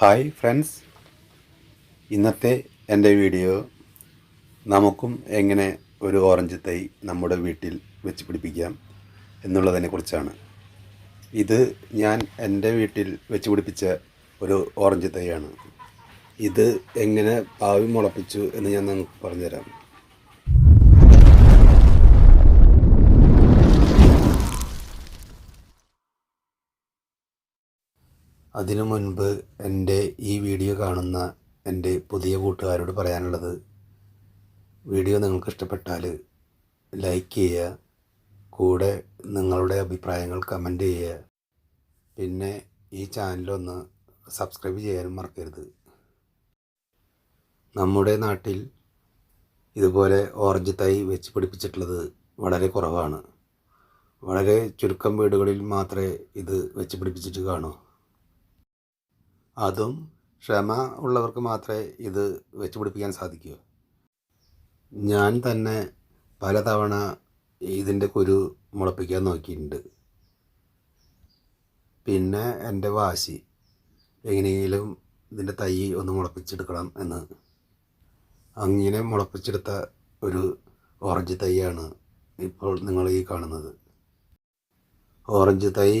Hi friends. ഇന്നത്തെ എന്റെ video നമുക്കും എങ്ങനെ ഒരു ഓറഞ്ച് തൈ നമ്മുടെ വീട്ടിൽ വെച്ച് പിടിപ്പിക്കാം എന്നുള്ളതിനെ കുറിച്ചാണ്. ഇത് ഞാൻ എന്റെ വീട്ടിൽ വെച്ച് പിടിപ്പിച്ച ഒരു ഓറഞ്ച് തൈയാണ്. ഇത് എങ്ങനെ പാവി മുളപ്പിച്ചു എന്ന് ഞാൻ നിങ്ങൾക്ക് പറഞ്ഞുതരാം. അതിനു മുൻപ് എന്റെ ഈ വീഡിയോ കാണുന്ന എന്റെ പുതിയ കൂട്ടുകാരോട് പറയാനുള്ളത് വീഡിയോ നിങ്ങൾക്ക് ഇഷ്ടപ്പെട്ടാൽ ലൈക്ക് ചെയ്യുക കൂടെ നിങ്ങളുടെ അഭിപ്രായങ്ങൾ കമന്റ് ചെയ്യുക. പിന്നെ ഈ ചാനലൊന്ന് സബ്സ്ക്രൈബ് ചെയ്യാനും മറക്കരുത്. നമ്മുടെ നാട്ടിൽ ഇതുപോലെ ഓറഞ്ച് തൈ വെച്ച് പിടിപ്പിച്ചിട്ടുള്ളത് വളരെ കുറവാണ്. വളരെ ചുരുക്കം വീടുകളിൽ മാത്രമേ ഇത് വെച്ച് പിടിപ്പിച്ചിട്ട് കാണൂ. അതും ക്ഷമ ഉള്ളവർക്ക് മാത്രമേ ഇത് വെച്ച് പിടിപ്പിക്കാൻ സാധിക്കൂ. ഞാൻ തന്നെ പലതവണ ഇതിന്റെ കുരു മുളപ്പിക്കാൻ നോക്കിയിട്ടുണ്ട്. പിന്നെ എന്റെ വാശി എങ്ങനെയെങ്കിലും ഇതിന്റെ തൈ ഒന്ന് മുളപ്പിച്ചെടുക്കണം എന്ന്. അങ്ങനെ മുളപ്പിച്ചെടുത്ത ഒരു ഓറഞ്ച് തൈയാണ് ഇപ്പോൾ നിങ്ങൾ ഈ കാണുന്നത്. ഓറഞ്ച് തൈ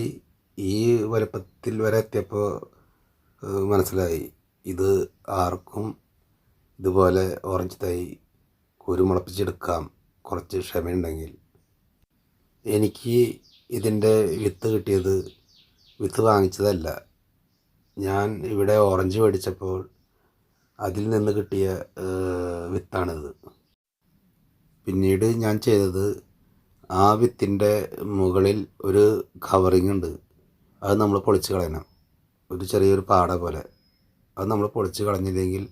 ഈ വലുപ്പത്തിൽ വരെ എത്തിയപ്പോൾ മനസ്സിലായി. ഇത് ആർക്കും ഇതുപോലെ ഓറഞ്ച് തൈ കുരുമുളപ്പിച്ചെടുക്കാം. കുറച്ച് ക്ഷമയുണ്ടെങ്കിൽ. എനിക്ക് ഇതിന്റെ വിത്ത് കിട്ടിയത് വിത്ത് വാങ്ങിച്ചതല്ല. ഞാൻ ഇവിടെ ഓറഞ്ച് മേടിച്ചപ്പോൾ അതിൽ നിന്ന് കിട്ടിയ വിത്താണിത്. പിന്നീട് ഞാൻ ചെയ്തത് ആ വിത്തിന്റെ മുകളിൽ ഒരു കവറിങ് ഉണ്ട് അത് നമ്മൾ പൊളിച്ച് കളയണം. ഒരു ചെറിയൊരു പാട പോലെ. അത് നമ്മൾ പൊളിച്ച് കളഞ്ഞില്ലെങ്കിൽ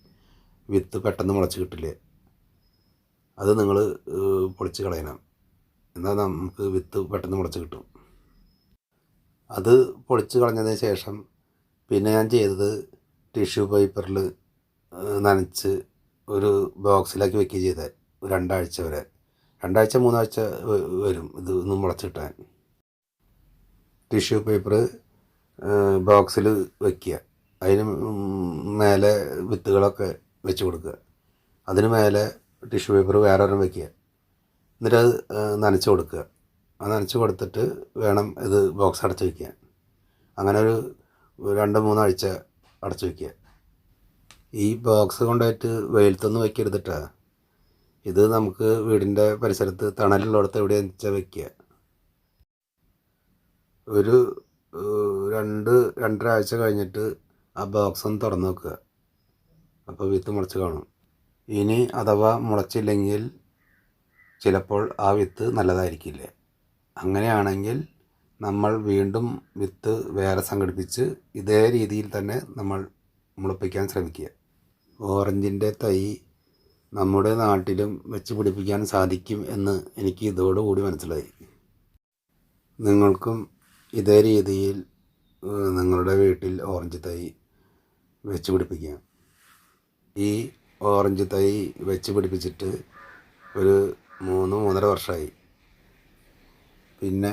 വിത്ത് പെട്ടെന്ന് മുളച്ച് കിട്ടില്ലേ? അത് നിങ്ങൾ പൊളിച്ച് കളയണം. എന്നാൽ നമുക്ക് വിത്ത് പെട്ടെന്ന് മുളച്ച് കിട്ടും. അത് പൊളിച്ച് കളഞ്ഞതിന് ശേഷം പിന്നെ ഞാൻ ചെയ്തത് ടിഷ്യൂ പേപ്പറിൽ നനച്ച് ഒരു ബോക്സിലാക്കി വെക്കുക ചെയ്തത്. രണ്ടാഴ്ച വരെ. രണ്ടാഴ്ച മൂന്നാഴ്ച വരും ഇത് ഒന്ന് മുളച്ച് കിട്ടാൻ. ടിഷ്യൂ പേപ്പർ ബോക്സിൽ വയ്ക്കുക അതിന് മേലെ വിത്തുകളൊക്കെ വെച്ച് കൊടുക്കുക. അതിന് മേലെ ടിഷ്യൂ പേപ്പർ വേറെ ഒരെണ്ണം വയ്ക്കുക എന്നിട്ട് അത് നനച്ച് കൊടുക്കുക. അത് നനച്ച് കൊടുത്തിട്ട് വേണം ഇത് ബോക്സ് അടച്ച് വയ്ക്കാൻ അങ്ങനെ ഒരു രണ്ട് മൂന്നാഴ്ച അടച്ച് വയ്ക്കുക ഈ ബോക്സ് കൊണ്ടുപോയിട്ട് വെയിലത്തൊന്നും വയ്ക്കരുതിട്ടാ ഇത് നമുക്ക് വീടിന്റെ പരിസരത്ത് തണലുള്ളിടത്ത് എവിടെയാണെന്ന് വെച്ചാൽ വയ്ക്കുക ഒരു രണ്ട് രണ്ടര ആഴ്ച കഴിഞ്ഞിട്ട് ആ ബോക്സ് ഒന്ന് തുറന്ന് നോക്കുക അപ്പോൾ വിത്ത് മുളച്ച് കാണും. ഇനി അഥവാ മുളച്ചില്ലെങ്കിൽ ചിലപ്പോൾ ആ വിത്ത് നല്ലതായിരിക്കില്ല. അങ്ങനെയാണെങ്കിൽ നമ്മൾ വീണ്ടും വിത്ത് വേറെ സംഘടിപ്പിച്ച് ഇതേ രീതിയിൽ തന്നെ നമ്മൾ മുളപ്പിക്കാൻ ശ്രമിക്കുക. ഓറഞ്ചിന്റെ തൈ നമ്മുടെ നാട്ടിലും വെച്ച് പിടിപ്പിക്കാൻ സാധിക്കും എന്ന് എനിക്ക് ഇതോടുകൂടി മനസ്സിലായി. നിങ്ങൾക്കും ഇതേ രീതിയിൽ നിങ്ങളുടെ വീട്ടിൽ ഓറഞ്ച് തൈ വെച്ച് പിടിപ്പിക്കുക ഈ ഓറഞ്ച് തൈ വെച്ച് പിടിപ്പിച്ചിട്ട് ഒരു മൂന്ന് മൂന്നര വർഷമായി പിന്നെ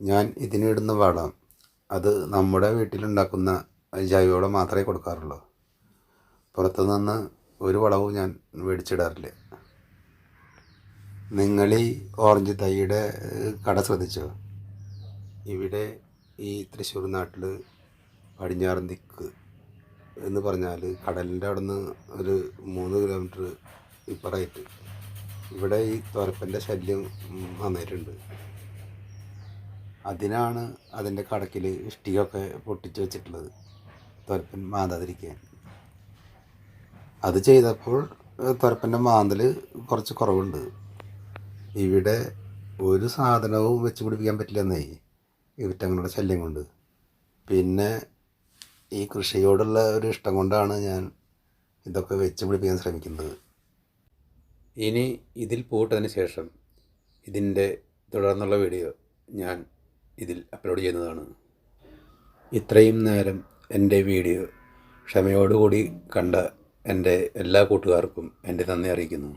ഞാൻ ഇതിനിടുന്ന വളം അത് നമ്മുടെ വീട്ടിലുണ്ടാക്കുന്ന ജൈവവളം മാത്രമേ കൊടുക്കാറുള്ളൂ. പുറത്തുനിന്ന് ഒരു വളവും ഞാൻ മേടിച്ചിടാറില്ല. നിങ്ങൾ ഈ ഓറഞ്ച് തൈയുടെ കട ശ്രദ്ധിച്ചോ? ഇവിടെ ഈ തൃശ്ശൂർ നാട്ടിൽ പടിഞ്ഞാറൻ ദിക്ക് എന്ന് പറഞ്ഞാൽ കടലിന്റെ അവിടെ നിന്ന് ഒരു മൂന്ന് കിലോമീറ്റർ ഇപ്പുറമായിട്ട് ഇവിടെ ഈ തുരപ്പന്റെ ശല്യം വന്നിട്ടുണ്ട് അതിനാണ് അതിന്റെ കടക്കിൽ ഇഷ്ടികയൊക്കെ പൊട്ടിച്ച് വെച്ചിട്ടുള്ളത് തുരപ്പൻ മാന്താതിരിക്കാൻ. അത് ചെയ്തപ്പോൾ തുരപ്പന്റെ മാന്തൽ കുറച്ച് കുറവുണ്ട്. ഇവിടെ ഒരു സാധനവും വെച്ച് പിടിപ്പിക്കാൻ പറ്റില്ലെന്നേ. ഇവറ്റങ്ങളുടെ ശല്യം കൊണ്ട്. പിന്നെ ഈ കൃഷിയോടുള്ള ഒരു ഇഷ്ടം കൊണ്ടാണ് ഞാൻ ഇതൊക്കെ വെച്ച് പിടിപ്പിക്കാൻ ശ്രമിക്കുന്നത്. ഇനി ഇതിൽ പോയിട്ടതിന് ശേഷം ഇതിന്റെ തുടർന്നുള്ള വീഡിയോ ഞാൻ ഇതിൽ അപ്ലോഡ് ചെയ്യുന്നതാണ്. ഇത്രയും നേരം എന്റെ വീഡിയോ ക്ഷമയോടുകൂടി കണ്ട എന്റെ എല്ലാ കൂട്ടുകാർക്കും എന്റെ നന്ദി അറിയിക്കുന്നു.